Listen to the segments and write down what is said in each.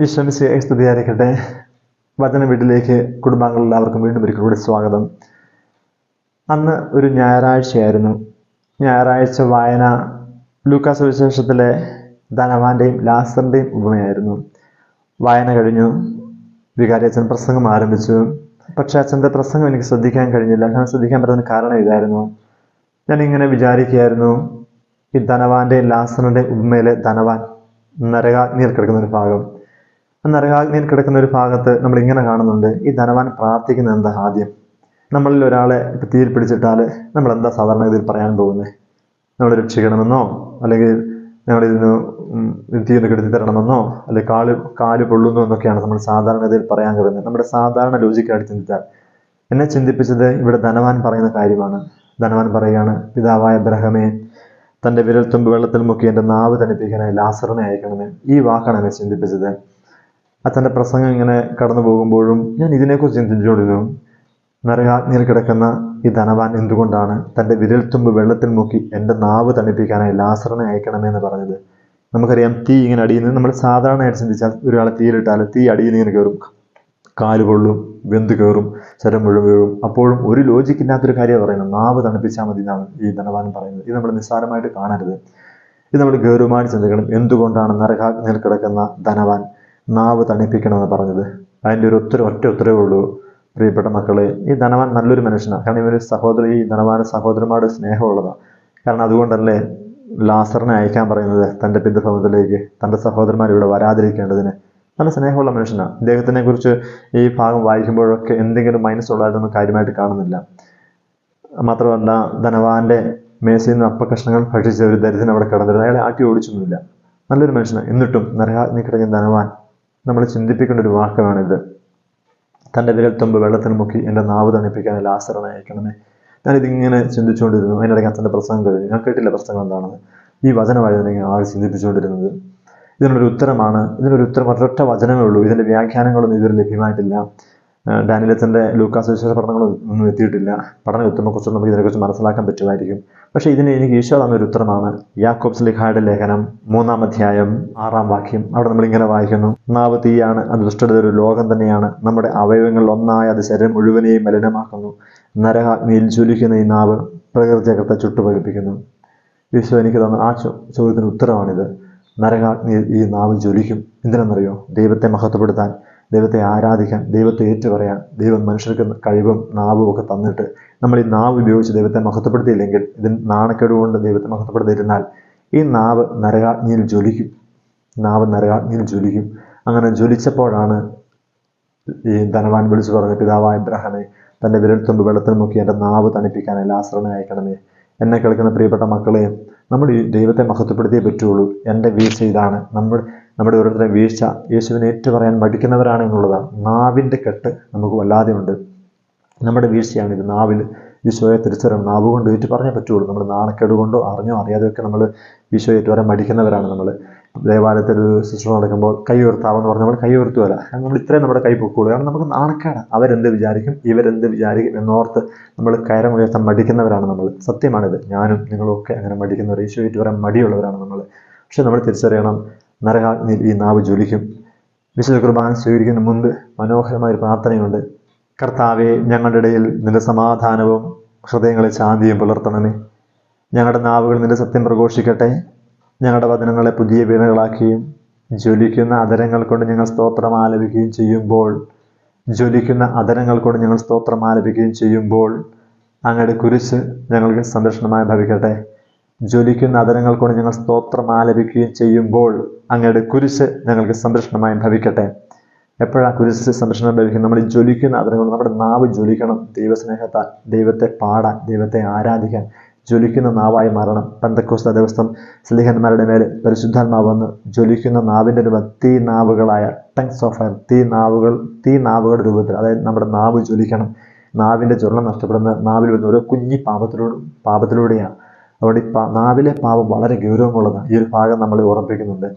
വിശ്വമിശിയെ സ്തുതിയായിരിക്കട്ടെ. വചന വീട്ടിലേക്ക് കുടുംബാംഗങ്ങളെല്ലാവർക്കും വീണ്ടും ഒരിക്കൽ കൂടി സ്വാഗതം. അന്ന് ഒരു ഞായറാഴ്ചയായിരുന്നു. ഞായറാഴ്ച വായന ലൂക്കാസ് വിശേഷത്തിലെ ധനവാന്റെയും ലാസറിന്റെയും ഉപമയായിരുന്നു. വായന കഴിഞ്ഞു. വികാരി അച്ഛൻ പ്രസംഗം ആരംഭിച്ചു. പക്ഷെ അച്ഛന്റെ പ്രസംഗം എനിക്ക് ശ്രദ്ധിക്കാൻ കഴിഞ്ഞില്ല. ഞാൻ ശ്രദ്ധിക്കാൻ പറ്റുന്ന കാരണം ഇതായിരുന്നു. ഇങ്ങനെ വിചാരിക്കുകയായിരുന്നു ഈ ധനവാന്റെയും ലാസറിന്റെയും ഉപമയിലെ ധനവാൻ നരകാഗ്നിയിൽ കിടക്കുന്ന ഒരു ഭാഗം. നരകാഗ്നിയിൽ കിടക്കുന്ന ഒരു ഭാഗത്ത് നമ്മൾ ഇങ്ങനെ കാണുന്നുണ്ട്. ഈ ധനവാൻ പ്രാർത്ഥിക്കുന്നത് എന്താ ആദ്യം? നമ്മളിൽ ഒരാളെ തീയിൽ പിടിച്ചിട്ടാൽ നമ്മൾ എന്താ സാധാരണ ഇതിൽ പറയാൻ പോകുന്നത്? നമ്മൾ രക്ഷിക്കണമെന്നോ അല്ലെങ്കിൽ ഞങ്ങളിതിന് തീയൊന്ന് കെടുത്തി തരണമെന്നോ അല്ലെങ്കിൽ കാൽ കാൽ പൊള്ളുന്നു എന്നൊക്കെയാണ് നമ്മൾ ഇതിൽ പറയാൻ കഴിയുന്നത് നമ്മുടെ സാധാരണ ലോജിക്കായിട്ട് ചിന്തിച്ചാൽ എന്നെ ചിന്തിപ്പിച്ചത് ഇവിടെ ധനവാൻ പറയുന്ന കാര്യമാണ്. ധനവാൻ പറയുകയാണ് പിതാവായ ബ്രഹമേ തന്റെ വിരൽത്തുമ്പ് വെള്ളത്തിൽ മുക്കി എന്റെ നാവ് തനിപ്പിക്കാനായി ലാസറിനെ അയക്കണമേ. ഈ വാക്കാണ് എന്നെ ചിന്തിപ്പിച്ചത്. അച്ഛന്റെ പ്രസംഗം ഇങ്ങനെ കടന്നു പോകുമ്പോഴും ഞാൻ ഇതിനെക്കുറിച്ച് ചിന്തിച്ചുകൊണ്ടിരുന്നു. നരകാഗ്നിയിൽ കിടക്കുന്ന ഈ ധനവാൻ എന്തുകൊണ്ടാണ് തന്റെ വിരൽത്തുമ്പ് വെള്ളത്തിൽ മുക്കി എന്റെ നാവ് തണുപ്പിക്കാനായി ലാസറിനെ അയക്കണമെന്ന് പറഞ്ഞത്? നമുക്കറിയാം തീ ഇങ്ങനെ അടിയുന്നത് നമ്മൾ സാധാരണയായിട്ട് ചിന്തിച്ചാൽ ഒരാളെ തീയിലിട്ടാൽ തീ അടിയിൽ ഇങ്ങനെ കയറും. കാൽ കൊള്ളും വെന്ത് കയറും ശരം മുഴുവൻ വീഴും അപ്പോഴും ഒരു ലോജിക്കില്ലാത്തൊരു കാര്യം പറയുന്നത്. നാവ് തണുപ്പിച്ചാൽ മതി എന്നാണ് ഈ ധനവാൻ പറയുന്നത്. ഇത് നമ്മൾ നിസ്സാരമായിട്ട് കാണരുത്. ഇത് നമ്മൾ ഗൗരവമായിട്ട് ചിന്തിക്കണം. എന്തുകൊണ്ടാണ് നരകാഗ്നിയിൽ കിടക്കുന്ന ധനവാൻ നാവ് തണുപ്പിക്കണമെന്ന് പറഞ്ഞത്. അതിന്റെ ഒരു ഉത്തരം ഒറ്റ ഉത്തരവേ ഉള്ളൂ. പ്രിയപ്പെട്ട മക്കളെ ഈ ധനവാൻ നല്ലൊരു മനുഷ്യനാണ്. കാരണം ഇവർ സഹോദരി ഈ ധനവാന സഹോദരന്മാരുടെ സ്നേഹമുള്ളതാണ് കാരണം അതുകൊണ്ടല്ലേ ലാസറിനെ അയക്കാൻ പറയുന്നത് തന്റെ പിതൃഭവനത്തിലേക്ക് തന്റെ സഹോദരന്മാർ ഇവിടെ വരാതിരിക്കേണ്ടതിന്. നല്ല സ്നേഹമുള്ള മനുഷ്യനാണ്. ഇദ്ദേഹത്തിനെ കുറിച്ച് ഈ ഭാഗം വായിക്കുമ്പോഴൊക്കെ എന്തെങ്കിലും മൈനസ് ഉള്ളതായിട്ടൊന്നും കാര്യമായിട്ട് കാണുന്നില്ല. മാത്രമല്ല ധനവാന്റെ മേശയിൽ നിന്ന് അപ്പകഷ്ണങ്ങൾ ഭക്ഷിച്ച ഒരു ദരിദ്രൻ അവിടെ കിടന്നിരുന്നു. അയാളെ ആട്ടി ഓടിച്ചൊന്നുമില്ല. നല്ലൊരു മനുഷ്യനാണ്. എന്നിട്ടും നരകാഗ്നി കിടക്കുന്ന ധനവാൻ നമ്മൾ ചിന്തിപ്പിക്കേണ്ട ഒരു വാക്കാണിത്. തന്റെ വിരൽത്തുമ്പ് വെള്ളത്തിൽ മുക്കി എന്റെ നാവ് തണുപ്പിക്കാൻ ലാസറിനെ അയക്കണമേ. ഞാനിതിങ്ങനെ ചിന്തിച്ചുകൊണ്ടിരുന്നു. അതിനിടയ്ക്ക് അച്ഛന്റെ പ്രസംഗം കഴിഞ്ഞു. ഞാൻ കേട്ടില്ല പ്രസംഗം എന്താണെന്ന് ഈ വചനമായിരുന്നു ഇങ്ങനെ ആൾ ചിന്തിപ്പിച്ചുകൊണ്ടിരുന്നത്. ഇതിനൊരു ഉത്തരമാണ്. ഇതിനൊരു ഉത്തരം ഒരൊറ്റ വചനമേ ഉള്ളൂ. ഇതിന്റെ വ്യാഖ്യാനങ്ങളൊന്നും ഇതുവരെ ലഭ്യമായിട്ടില്ല. ഡാനിലച്ചന്റെ ലൂക്കാസ് വിശേഷ പഠനങ്ങളൊന്നും എത്തിയിട്ടില്ല. പഠന ഉത്തരത്തെക്കുറിച്ച് നമുക്ക് ഇതിനെക്കുറിച്ച് മനസ്സിലാക്കാൻ പറ്റുമായിരിക്കും. പക്ഷേ ഇതിന് എനിക്ക് ഈശോ തന്നൊരു ഉത്തരമാണ്. യാക്കോബ്സ് ലിഖായുടെ ലേഖനം മൂന്നാം അധ്യായം ആറാം വാക്യം. അവിടെ നമ്മളിങ്ങനെ വായിക്കുന്നു. നാവ് തീയാണ് അത് ദുഷ്ടത ഒരു ലോകം തന്നെയാണ്. നമ്മുടെ അവയവങ്ങളിൽ ഒന്നായ അത് ശരീരം മുഴുവനെയും മലിനമാക്കുന്നു. നരകാഗ്നിയിൽ ജ്വലിക്കുന്ന ഈ നാവ് പ്രകൃതി ജഗത്തെ ചുട്ടുപഴിപ്പിക്കുന്നു ഈശോ എനിക്ക് തന്ന ആ ചോദ്യത്തിന് ഉത്തരമാണിത്. നരകാഗ്നിയിൽ ഈ നാവ് ജ്വലിക്കും. എന്തിനെന്നറിയോ? ദൈവത്തെ മഹത്വപ്പെടുത്താൻ. ദൈവത്തെ ആരാധിക്കാൻ ദൈവത്തെ ഏറ്റുപറയാൻ ദൈവം മനുഷ്യർക്ക് കഴിവും നാവും ഒക്കെ തന്നിട്ട് നമ്മൾ ഈ നാവ് ഉപയോഗിച്ച് ദൈവത്തെ മഹത്വപ്പെടുത്തിയില്ലെങ്കിൽ ഇതിന് നാണക്കേട് കൊണ്ട് ദൈവത്തെ മഹത്വപ്പെടുത്തിയിരുന്നാൽ ഈ നാവ് നരകാഗ്നിയിൽ ജ്വലിക്കും. നാവ് നരകാഗ്നിയിൽ ജ്വലിക്കും. അങ്ങനെ ജ്വലിച്ചപ്പോഴാണ് ഈ ധനവാൻ വിളിച്ചു പറഞ്ഞ പിതാവായ ഇബ്രാഹിമെ തന്റെ വിരൽത്തുമ്പ് വെള്ളത്തിൽ നോക്കി എന്റെ നാവ് തണുപ്പിക്കാനായി ലാസറിനെ അയക്കണമേ. എന്നെ കേൾക്കുന്ന പ്രിയപ്പെട്ട മക്കളെയും നമ്മൾ ഈ ദൈവത്തെ മഹത്വപ്പെടുത്തിയേ പറ്റുള്ളൂ. എന്റെ വീഴ്ച ഇതാണ്. നമ്മൾ നമ്മുടെ ഓരോരുത്തരുടെ വീഴ്ച യേശുവിനെ ഏറ്റു പറയാൻ മടിക്കുന്നവരാണ് എന്നുള്ളതാണ്. നാവിന്റെ കെട്ട് നമുക്ക് വല്ലാതെ ഉണ്ട് നമ്മുടെ വീഴ്ചയാണ് ഇത്. നാവിൽ ഈശോയെ തിരിച്ചറിയണം നാവ് കൊണ്ട് ഏറ്റു പറഞ്ഞേ പറ്റുള്ളൂ. നമ്മൾ നാണക്കേട് കൊണ്ടോ അറിഞ്ഞോ അറിയാതെയൊക്കെ നമ്മൾ ഈശോയെ ഏറ്റു പറയാൻ മടിക്കുന്നവരാണ് നമ്മൾ. ദേവാലയത്തിൽ ഒരു ശുശ്രൂഷ നടക്കുമ്പോൾ കൈ ഉയർത്താവെന്ന് പറഞ്ഞാൽ നമ്മൾ കൈ ഉയർത്തുമല്ല നമ്മൾ ഇത്രയും നമ്മുടെ കൈ പൊക്കുള്ളൂ. കാരണം നമുക്ക് നാണക്കേട്. അവരെന്ത് വിചാരിക്കും? ഇവരെന്ത് വിചാരിക്കും എന്നോർത്ത് നമ്മൾ കയറം ഉയർത്താൻ മടിക്കുന്നവരാണ് നമ്മൾ. സത്യമാണിത്. ഞാനും നിങ്ങളൊക്കെ അങ്ങനെ മടിക്കുന്നവർ ഈശോ ഏറ്റു പറയാൻ മടിയുള്ളവരാണ് നമ്മൾ. പക്ഷെ നമ്മൾ തിരിച്ചറിയണം. നരകാഗ്നിയിൽ ഈ നാവ് ജ്വലിക്കും. വിശുദ്ധ കുർബാൻ സ്വീകരിക്കുന്ന മുമ്പ് മനോഹരമായ ഒരു പ്രാർത്ഥനയുണ്ട്. കർത്താവെ ഞങ്ങളുടെ ഇടയിൽ നിന്റെ സമാധാനവും ഹൃദയങ്ങളെ ശാന്തിയും പുലർത്തണമേ. ഞങ്ങളുടെ നാവുകൾ നിന്റെ സത്യം പ്രഘോഷിക്കട്ടെ. ഞങ്ങളുടെ വചനങ്ങളെ പുതിയ വീണകളാക്കുകയും ജ്വലിക്കുന്ന അതരങ്ങൾ കൊണ്ട് ഞങ്ങൾ സ്തോത്രം ആലപിക്കുകയും ചെയ്യുമ്പോൾ ജ്വലിക്കുന്ന അതരങ്ങൾ കൊണ്ട് ഞങ്ങൾ സ്തോത്രം ആലപിക്കുകയും ചെയ്യുമ്പോൾ അങ്ങയുടെ കുരിശ് ഞങ്ങൾക്ക് സംരക്ഷണമായി ഭവിക്കട്ടെ. ജ്വലിക്കുന്ന അതരങ്ങൾ കൊണ്ട് ഞങ്ങൾ സ്തോത്രം ആലപിക്കുകയും ചെയ്യുമ്പോൾ അങ്ങയുടെ കുരിശ് ഞങ്ങൾക്ക് സംരക്ഷണമായി ഭവിക്കട്ടെ. എപ്പോഴാണ് കുരിശ് സംരക്ഷണം ലഭിക്കുന്നത്? നമ്മൾ ജ്വലിക്കുന്ന അതിനുകൊണ്ട് നമ്മുടെ നാവ് ജ്വലിക്കണം. ദൈവസ്നേഹത്താൽ ദൈവത്തെ പാടാൻ ദൈവത്തെ ആരാധിക്കാൻ ജ്വലിക്കുന്ന നാവായി മാറണം. പന്തക്കോസ്ത ദിവസം സ്ലിഹന്മാരുടെ മേൽ പരിശുദ്ധാത്മാവ് വന്ന് ജ്വലിക്കുന്ന നാവിന്റെ രൂപം തീ നാവുകളായ ടങ്സ് ഓഫ് ഫയർ തീ നാവുകൾ തീ നാവുകളുടെ രൂപത്തിൽ അതായത് നമ്മുടെ നാവ് ജ്വലിക്കണം. നാവിന്റെ ചുരുളം നഷ്ടപ്പെടുന്ന നാവിൽ വരുന്ന ഓരോ കുഞ്ഞി പാപത്തിലൂടെ പാപത്തിലൂടെയാണ് അതുകൊണ്ട് ഈ നാവിലെ പാപം വളരെ ഗൗരവമുള്ളതാണ്. ഈ ഒരു ഭാഗം നമ്മൾ ഓർമ്മിപ്പിക്കുന്നുണ്ട്.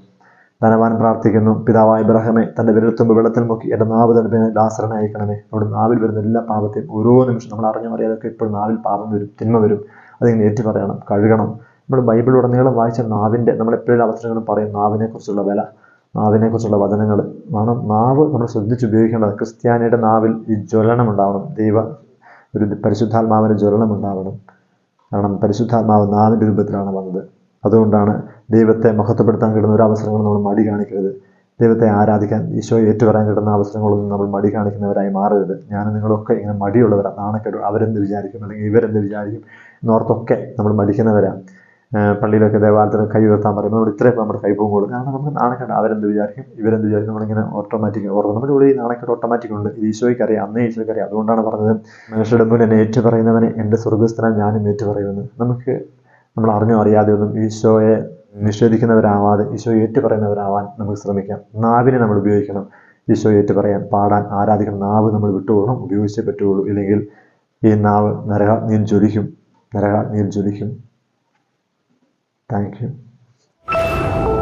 ധനവാൻ പ്രാർത്ഥിക്കുന്നു. പിതാവായ ഇബ്രാഹിമെ തന്റെ വിരൽത്തുമ്പ് വെള്ളത്തിൽ മുക്കി എന്റെ നാവ് തണുപ്പിനെ ലാസറിനെ അയക്കണമേ അവിടെ നാവിൽ വരുന്ന എല്ലാ പാപത്തെയും ഓരോ നിമിഷം നമ്മൾ അറിഞ്ഞു അറിയാതൊക്കെ ഇപ്പോൾ നാവിൽ പാപം വരും തിന്മ വരും. അതിങ്ങനെ ഏറ്റു പറയണം കഴുകണം. നമ്മൾ ബൈബിൾ ഉടനീളം വായിച്ച നാവിന്റെ നമ്മൾ എപ്പോഴും അവസരങ്ങളും പറയും നാവിനെക്കുറിച്ചുള്ള വില നാവിനെക്കുറിച്ചുള്ള വചനങ്ങൾ. വേണം നാവ് നമ്മൾ ശ്രദ്ധിച്ച് ഉപയോഗിക്കേണ്ടത് ക്രിസ്ത്യാനിയുടെ നാവിൽ ഈ ജ്വലനം ഉണ്ടാവണം ദൈവ ഒരു പരിശുദ്ധാത്മാവിന്റെ ജ്വലനം ഉണ്ടാവണം കാരണം പരിശുദ്ധാത്മാവ് നാവിന്റെ രൂപത്തിലാണ് വന്നത്. അതുകൊണ്ടാണ് ദൈവത്തെ മഹത്വപ്പെടുത്താൻ കിട്ടുന്ന ഒരു അവസരങ്ങൾ നമ്മൾ മടി കാണിക്കരുത്. ദൈവത്തെ ആരാധിക്കാൻ ഈശോയെ ഏറ്റുപറയാൻ കിട്ടുന്ന അവസരങ്ങളൊന്നും നമ്മൾ മടി കാണിക്കുന്നവരായി മാറരുത്. ഞാനും നിങ്ങളൊക്കെ ഇങ്ങനെ മടിയുള്ളവരാണ് നാണക്കേട് അവരെന്ത് വിചാരിക്കും? അല്ലെങ്കിൽ ഇവരെന്ത് വിചാരിക്കും? എന്നോർത്തൊക്കെ നമ്മൾ മടിക്കുന്നവരാണ് പള്ളിയിലൊക്കെ ദേവാലയത്തിന് കൈ ഉയർത്താൻ പറയുമ്പോൾ നമ്മൾ ഇത്രയും നമ്മുടെ കൈ പോകുള്ളൂ കാരണം നമുക്ക് നാണക്കേട്. അവരെന്ത് വിചാരിക്കും? ഇവരെന്ത് വിചാരിക്കും? നമ്മളിങ്ങനെ ഓട്ടോമാറ്റിക് ഓർക്കും. നമ്മുടെ ഉള്ളിൽ നാണക്കേട് ഓട്ടോമാറ്റിക് ഉണ്ട്. ഇത് ഈശോയ്ക്ക് അറിയാം. അന്നേ ഈശോയ്ക്ക് അറിയാം. അതുകൊണ്ടാണ് പറഞ്ഞത് മനുഷ്യരുടെ മുന്നിൽ എന്നെ ഏറ്റു പറയുന്നവന് എന്റെ സ്വർഗസ്ഥന ഞാനും ഏറ്റു പറയുമെന്ന് നമുക്ക് നമ്മൾ അറിഞ്ഞോ അറിയാതെ ഒന്നും ഈശോയെ നിഷേധിക്കുന്നവരാവാതെ ഈശോ ഏറ്റു പറയുന്നവരാവാൻ നമുക്ക് ശ്രമിക്കാം. നാവിനെ നമ്മൾ ഉപയോഗിക്കണം. ഈശോ ഏറ്റു പറയാൻ പാടാൻ ആരാധിക്കണം. നാവ് നമ്മൾ വിട്ടുകൊള്ളണം ഉപയോഗിച്ചേ പറ്റുകയുള്ളൂ. ഇല്ലെങ്കിൽ ഈ നാവ് നരകാഗ്നിയിൽ ജ്വലിക്കും. നരകാഗ്നിയിൽ ജ്വലിക്കും. Thank you.